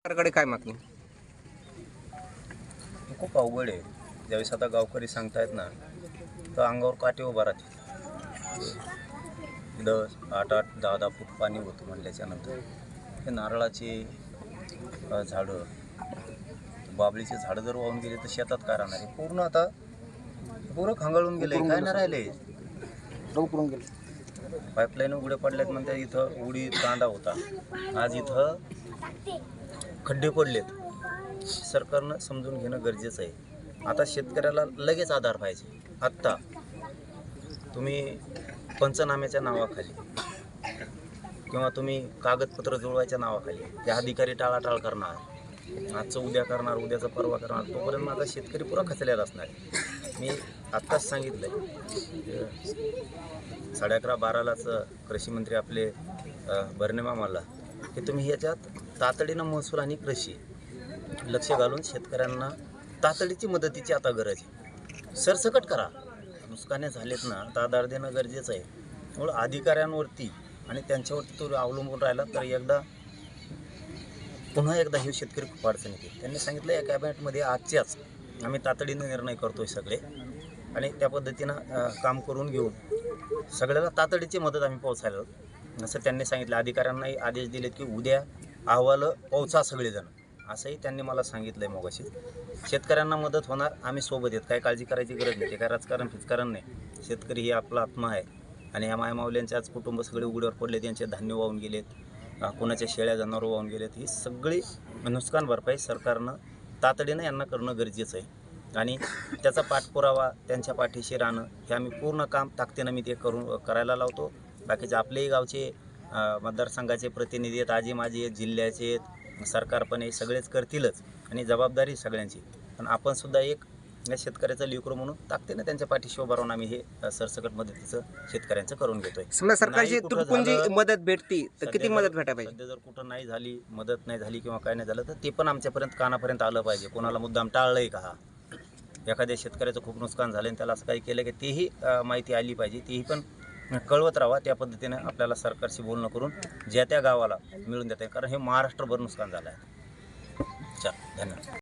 सरकारकडे काय मागणी? हे खूप अवघड आहे. ज्यावेळेस आता गावकरी सांगतायत ना तर अंगावर काटे उभा राहते इथं आठ आठ दहा दहा फूट पाणी होतं म्हणल्याच्या नंतर हे नारळाचे अ, झाडं बाबळीचे झाडं जर वाहून गेले तर शेतात काय राहणार आहे? पूर्ण आता पूर्ण खांगाळून गेले काय नाही राहिले करून गेले पाईपलाईन उघडे पडल्यात म्हणते इथं उडी कांदा होता. आज इथं खड्डे पडलेत. सरकारनं समजून घेणं गरजेचं आहे. आता शेतकऱ्याला लगेच आधार पाहिजे. आत्ता. तुम्ही पंचनाम्याच्या नावाखाली किंवा तुम्ही कागदपत्र जुळवायच्या नावाखाली त्या अधिकारी टाळाटाळ करणार. आजचं उद्या करणार उद्याचं परवा करणार. तोपर्यंत माझा शेतकरी पुरा खचलेला असणार मी आत्ताच सांगितलं आहे साडे अकरा बारालाच कृषी मंत्री आपले अ, मला की तुम्ही ह्याच्यात तातडीनं महसूल आणि कृषी लक्ष घालून शेतकऱ्यांना तातडीची मदतीची आता गरज आहे. सरसकट करा. नुकसाने झालेत ना तर आधार देणं गरजेचं आहे. त्यामुळं अधिकाऱ्यांवरती आणि त्यांच्यावरती तो अवलंबून राहिला तर एकदा पुन्हा एकदा हे शेतकरी खूप अडचणीत आहे त्यांनी सांगितलं या कॅबिनेटमध्ये आजच्याच आम्ही तातडीनं निर्णय करतोय सगळे आणि त्या पद्धतीनं काम करून घेऊन सगळ्याला तातडीची मदत आम्ही पोहोचायला असं त्यांनी सांगितलं. अधिकाऱ्यांनाही आदेश दिलेत की उद्या अहवाल पोहोचा सगळेजण. असंही त्यांनी मला सांगितलं आहे मगाशी. शेतकऱ्यांना मदत होणार आम्ही सोबत आहेत. काय काळजी करायची गरज नाही. ते काय राजकारण फिजकारण नाही. शेतकरी ही आपला आत्मा आहे. आणि ह्या मायमावल्यांचे आज कुटुंब सगळे उघड्यावर पडले त्यांचे धान्य वाहून गेलेत. कोणाच्या शेळ्या जनावर वाहून गेलेत. ही सगळी नुकसान भरपाई सरकारनं तातडीनं यांना करणं गरजेचं आहे. आणि त्याचा पाठपुरावा त्यांच्या पाठीशी राहणं हे आम्ही पूर्ण काम ताकदीनं मी ते करून करायला लावतो. बाकीचे आपलेही गावचे मतदारसंघाचे प्रतिनिधी आहेत आजी माजी आहेत जिल्ह्याचे आहेत सरकार पण हे सगळेच करतीलच आणि जबाबदारी सगळ्यांची. पण आपण सुद्धा एक या शेतकऱ्याचं लिकरू म्हणून ताकदीनं त्यांच्या पाठीशी उभा राहून आम्ही हे सरसकट मदतीचं शेतकऱ्यांचं करून घेतोय. समजा सरकारची तुटपुंजी मदत भेटती तर किती मदत भेटायला पाहिजे? सध्या जर कुठं नाही झाली मदत नाही झाली किंवा काय नाही झालं तर ते पण आमच्यापर्यंत कानापर्यंत आलं पाहिजे. कोणाला मुद्दाम टाळलंय का हा? एखाद्या शेतकऱ्याचं खूप नुकसान झालं आणि त्याला असं काही केलं की तेही माहिती आली पाहिजे तेही पण कळवत राहावा त्या पद्धतीने आपल्याला सरकारशी बोलणं करून ज्या त्या गावाला मिळून देता आहे कारण हे महाराष्ट्रभर नुकसान झालं आहे. चल धन्यवाद.